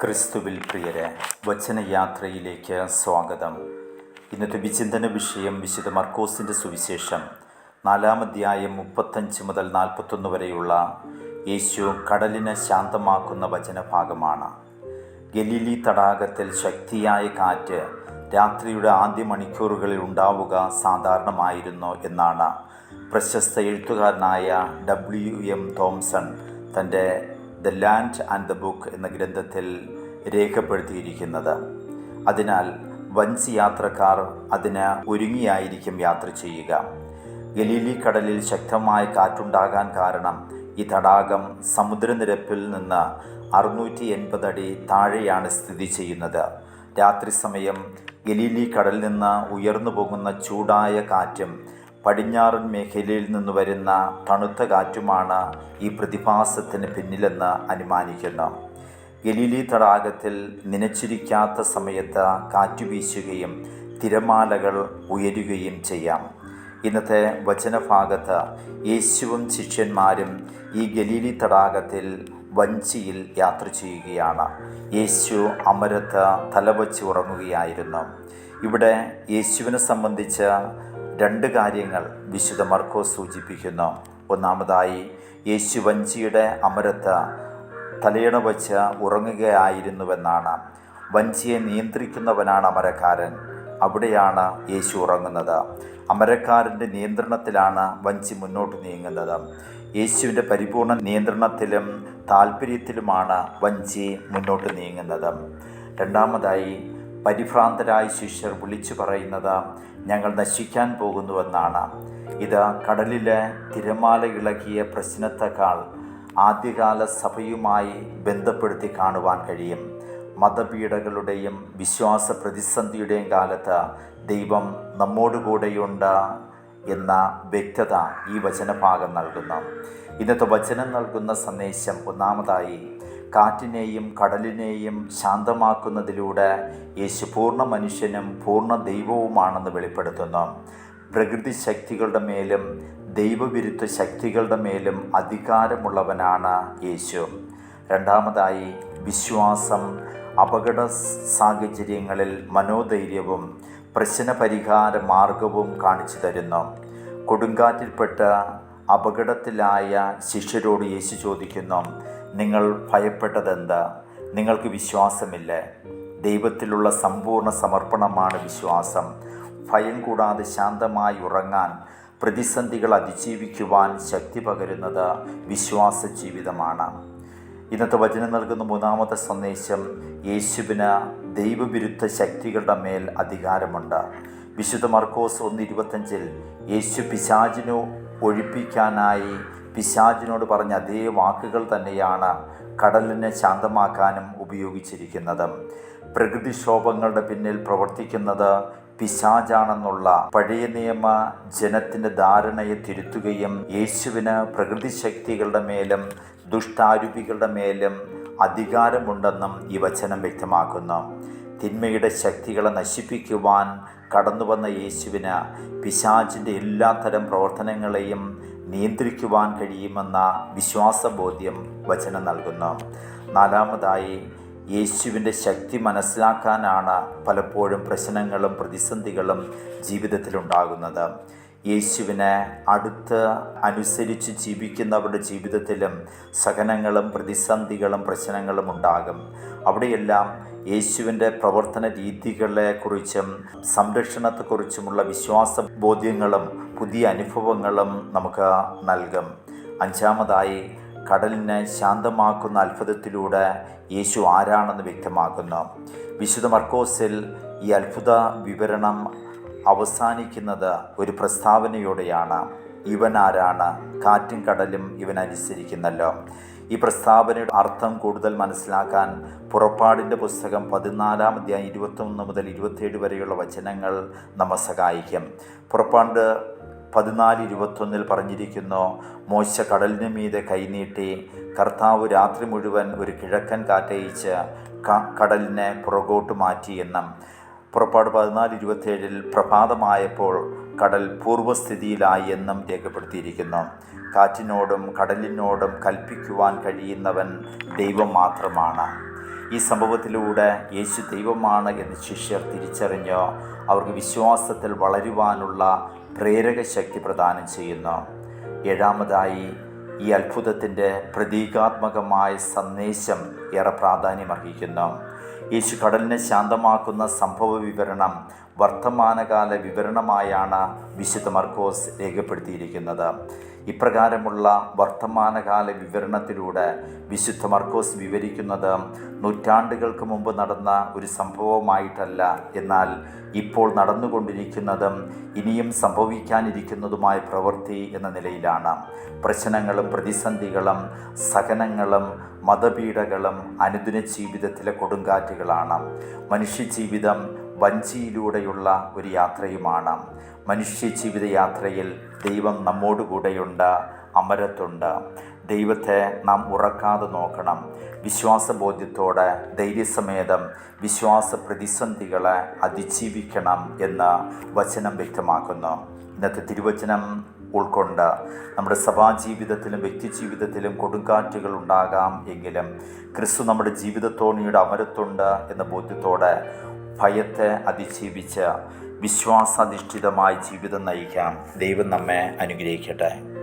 ക്രിസ്തുവിൽ പ്രിയരെ വചനയാത്രയിലേക്ക് സ്വാഗതം. ഇന്നത്തെ വിചിന്തന വിഷയം വിശുദ്ധ മർക്കോസിന്റെ സുവിശേഷം നാലാമധ്യായം മുപ്പത്തഞ്ച് മുതൽ നാൽപ്പത്തൊന്ന് വരെയുള്ള യേശു കടലിനെ ശാന്തമാക്കുന്ന വചനഭാഗമാണ്. ഗലീലി തടാകത്തിൽ ശക്തിയായ കാറ്റ് രാത്രിയുടെ ആദ്യ മണിക്കൂറുകളിൽ ഉണ്ടാവുക സാധാരണമായിരുന്നു എന്നാണ് പ്രശസ്ത എഴുത്തുകാരനായ ഡബ്ല്യു എം തോംസൺ തന്റെ the land and the book എന്ന ഗ്രന്ഥത്തിൽ രേഖപ്പെടുത്തിയിരിക്കുന്നത്. അതിനാൽ വൻസി യാത്രക്കാർ അതിന് ഒരുങ്ങിയായിരിക്കും യാത്ര ചെയ്യുക. ഗലീലി കടലിൽ ശക്തമായ കാറ്റുണ്ടാകാൻ കാരണം ഈ തടാകം സമുദ്രനിരപ്പിൽ നിന്ന് അറുന്നൂറ്റി എൺപത് അടി താഴെയാണ് സ്ഥിതി ചെയ്യുന്നത്. രാത്രി സമയം ഗലീലി കടലിൽ നിന്ന് ഉയർന്നു പോകുന്ന ചൂടായ കാറ്റും പടിഞ്ഞാറൻ മേഖലയിൽ നിന്ന് വരുന്ന തണുത്ത കാറ്റുമാണ് ഈ പ്രതിഭാസത്തിന് പിന്നിലെന്ന് അനുമാനിക്കുന്നു. ഗലീലി തടാകത്തിൽ നനച്ചിരിക്കാത്ത സമയത്ത് കാറ്റു വീശുകയും തിരമാലകൾ ഉയരുകയും ചെയ്യാം. ഇന്നത്തെ വചനഭാഗത്ത് യേശുവും ശിഷ്യന്മാരും ഈ ഗലീലി തടാകത്തിൽ വഞ്ചിയിൽ യാത്ര ചെയ്യുകയാണ്. യേശു അമരത്ത് തലവച്ച് ഉറങ്ങുകയായിരുന്നു. ഇവിടെ യേശുവിനെ സംബന്ധിച്ച് രണ്ട് കാര്യങ്ങൾ വിശുദ്ധ മർക്കോ സൂചിപ്പിക്കുന്നു. ഒന്നാമതായി യേശു വഞ്ചിയുടെ അമരത്ത് തലയിണ വച്ച് ഉറങ്ങുകയായിരുന്നുവെന്നാണ്. വഞ്ചിയെ നിയന്ത്രിക്കുന്നവനാണ് അമരക്കാരൻ. അവിടെയാണ് യേശു ഉറങ്ങുന്നത്. അമരക്കാരന്റെ നിയന്ത്രണത്തിലാണ് വഞ്ചി മുന്നോട്ട് നീങ്ങുന്നത്. യേശുവിന്റെ പരിപൂർണ നിയന്ത്രണത്തിലും താല്പര്യത്തിലുമാണ് വഞ്ചി മുന്നോട്ട് നീങ്ങുന്നത്. രണ്ടാമതായി പരിഭ്രാന്തരായ ശിഷ്യർ വിളിച്ചു പറയുന്നത് ഞങ്ങൾ നശിക്കാൻ പോകുന്നുവെന്നാണ്. ഇത് കടലിലെ തിരമാല ഇളകിയ പ്രശ്നത്തെക്കാൾ ആദ്യകാല സഭയുമായി ബന്ധപ്പെടുത്തി കാണുവാൻ കഴിയും. മതപീഡകളുടെയും വിശ്വാസ പ്രതിസന്ധിയുടെയും കാലത്ത് ദൈവം നമ്മോടുകൂടെയുണ്ട് എന്ന വ്യക്തത ഈ വചനഭാഗം നൽകുന്നു. ഇന്നത്തെ വചനം നൽകുന്ന സന്ദേശം ഒന്നാമതായി കാറ്റിനെയും കടലിനെയും ശാന്തമാക്കുന്നതിലൂടെ യേശു പൂർണ മനുഷ്യനും പൂർണ ദൈവവുമാണെന്ന് വെളിപ്പെടുത്തുന്നു. പ്രകൃതി ശക്തികളുടെ മേലും ദൈവവിരുദ്ധ ശക്തികളുടെ മേലും അധികാരമുള്ളവനാണ് യേശു. രണ്ടാമതായി വിശ്വാസം അപകട സാഹചര്യങ്ങളിൽ മനോധൈര്യവും പ്രശ്നപരിഹാര മാർഗവും കാണിച്ചു തരുന്നു. കൊടുങ്കാറ്റിൽപ്പെട്ട അപകടത്തിലായ ശിഷ്യരോട് യേശു ചോദിക്കുന്നു നിങ്ങൾ ഭയപ്പെട്ടതെന്താ? നിങ്ങൾക്ക് വിശ്വാസമില്ല? ദൈവത്തിലുള്ള സമ്പൂർണ സമർപ്പണമാണ് വിശ്വാസം. ഭയം കൂടാതെ ശാന്തമായി ഉറങ്ങാൻ പ്രതിസന്ധികൾ അതിജീവിക്കുവാൻ ശക്തി പകരുന്നത് വിശ്വാസ ജീവിതമാണ്. ഇന്നത്തെ വചനം നൽകുന്ന മൂന്നാമത്തെ സന്ദേശം യേശുവിന് ദൈവവിരുദ്ധ ശക്തികളുടെ മേൽ അധികാരമുണ്ട്. വിശുദ്ധ മർക്കോസ് ഒന്ന് ഇരുപത്തഞ്ചിൽ യേശു പിശാചിനു ഒഴിപ്പിക്കാനായി പിശാചിനോട് പറഞ്ഞ അതേ വാക്കുകൾ തന്നെയാണ് കടലിനെ ശാന്തമാക്കാനും ഉപയോഗിച്ചിരിക്കുന്നത്. പ്രകൃതിക്ഷോഭങ്ങളുടെ പിന്നിൽ പ്രവർത്തിക്കുന്നത് പിശാചാണെന്നുള്ള പഴയ നിയമ ജനത്തിന്റെ ധാരണയെ തിരുത്തുകയും യേശുവിന് പ്രകൃതി ശക്തികളുടെ മേലും ദുഷ്ടാരൂപികളുടെ മേലും അധികാരമുണ്ടെന്നും ഈ വചനം വ്യക്തമാക്കുന്നു. തിന്മയുടെ ശക്തികളെ നശിപ്പിക്കുവാൻ കടന്നു വന്ന യേശുവിന് പിശാചിന്റെ എല്ലാത്തരം പ്രവർത്തനങ്ങളെയും നിയന്ത്രിക്കുവാൻ കഴിയുമെന്ന വിശ്വാസബോധ്യം വചനം നൽകുന്നു. നാലാമതായി യേശുവിന്റെ ശക്തി മനസ്സിലാക്കാനാണ് പലപ്പോഴും പ്രശ്നങ്ങളും പ്രതിസന്ധികളും ജീവിതത്തിലുണ്ടാകുന്നത്. യേശുവിനെ അടുത്ത് അനുസരിച്ച് ജീവിക്കുന്നവരുടെ ജീവിതത്തിലും സഹനങ്ങളും പ്രതിസന്ധികളും പ്രശ്നങ്ങളും ഉണ്ടാകും. അവിടെയെല്ലാം യേശുവിന്റെ പ്രവർത്തന രീതികളെക്കുറിച്ചും സംരക്ഷണത്തെക്കുറിച്ചുമുള്ള വിശ്വാസ ബോധ്യങ്ങളും പുതിയ അനുഭവങ്ങളും നമുക്ക് നൽകും. അഞ്ചാമതായി കടലിനെ ശാന്തമാക്കുന്ന അത്ഭുതത്തിലൂടെ യേശു ആരാണെന്ന് വ്യക്തമാക്കുന്നു. വിശുദ്ധ മർക്കോസിൽ ഈ അത്ഭുത വിവരണം അവസാനിക്കുന്നത് ഒരു പ്രസ്താവനയോടെയാണ്. ഇവൻ ആരാണ്? കാറ്റും കടലും ഇവൻ അനുസരിക്കുന്നല്ലോ. ഈ പ്രസ്താവനയുടെ അർത്ഥം കൂടുതൽ മനസ്സിലാക്കാൻ പുറപ്പാടിന്റെ പുസ്തകം പതിനാലാം അധ്യായം ഇരുപത്തൊന്ന് മുതൽ ഇരുപത്തേഴ് വരെയുള്ള വചനങ്ങൾ നമ്മെ സഹായിക്കും. പുറപ്പാട് പതിനാല് ഇരുപത്തൊന്നിൽ പറഞ്ഞിരിക്കുന്നു മോശ കടലിന് മീതെ കൈനീട്ടി കർത്താവ് രാത്രി മുഴുവൻ ഒരു കിഴക്കൻ കാറ്റയിച്ച് കടലിനെ പുറകോട്ട് മാറ്റി എന്നും. പുറപ്പാട് പതിനാല് ഇരുപത്തേഴിൽ പ്രഭാതമായപ്പോൾ കടൽ പൂർവസ്ഥിതിയിലായി എന്നും രേഖപ്പെടുത്തിയിരിക്കുന്നു. കാറ്റിനോടും കടലിനോടും കൽപ്പിക്കുവാൻ കഴിയുന്നവൻ ദൈവം മാത്രമാണ്. ഈ സംഭവത്തിലൂടെ യേശു ദൈവമാണ് എന്ന് ശിഷ്യർ തിരിച്ചറിഞ്ഞ് അവർക്ക് വിശ്വാസത്തിൽ വളരുവാനുള്ള പ്രേരക ശക്തി പ്രദാനം ചെയ്യുന്നു ഏഴാമതായി ഈ അത്ഭുതത്തിന്റെ പ്രതീകാത്മകമായ സന്ദേശം ഏറെ പ്രാധാന്യമർഹിക്കുന്നു. യേശു കടലിനെ ശാന്തമാക്കുന്ന സംഭവ വിവരണം വർത്തമാനകാല വിവരണമായാണ് വിശുദ്ധ മർക്കോസ് രേഖപ്പെടുത്തിയിരിക്കുന്നത്. ഇപ്രകാരമുള്ള വർത്തമാനകാല വിവരണത്തിലൂടെ വിശുദ്ധ മർക്കോസ് വിവരിക്കുന്നത് നൂറ്റാണ്ടുകൾക്ക് മുമ്പ് നടന്ന ഒരു സംഭവമായിട്ടല്ല. എന്നാൽ ഇപ്പോൾ നടന്നുകൊണ്ടിരിക്കുന്നതും ഇനിയും സംഭവിക്കാനിരിക്കുന്നതുമായ പ്രവൃത്തി എന്ന നിലയിലാണ്. പ്രശ്നങ്ങളും പ്രതിസന്ധികളും സഹനങ്ങളും മതപീഡകളും അനുദിന ജീവിതത്തിലെ കൊടുങ്കാറ്റുകളാണ്. മനുഷ്യജീവിതം വഞ്ചിയിലൂടെയുള്ള ഒരു യാത്രയുമാണ്. മനുഷ്യ ജീവിത യാത്രയിൽ ദൈവം നമ്മോടുകൂടെയുണ്ട് അമരത്തുണ്ട്. ദൈവത്തെ നാം ഉറക്കാതെ നോക്കണം. വിശ്വാസബോധ്യത്തോടെ ധൈര്യസമേതം വിശ്വാസ പ്രതിസന്ധികളെ അതിജീവിക്കണം എന്ന് വചനം വ്യക്തമാക്കുന്നു. ഇന്നത്തെ തിരുവചനം ഉൾക്കൊണ്ട് നമ്മുടെ സഭാ ജീവിതത്തിലും വ്യക്തി ജീവിതത്തിലും കൊടുങ്കാറ്റുകൾ ഉണ്ടാകാം എങ്കിലും ക്രിസ്തു നമ്മുടെ ജീവിതത്തോണിയുടെ അമരത്തുണ്ട് എന്ന ബോധ്യത്തോടെ ഭയത്തെ അതിജീവിച്ച് വിശ്വാസാധിഷ്ഠിതമായ ജീവിതം നയിക്കാം. ദൈവം നമ്മെ അനുഗ്രഹിക്കട്ടെ.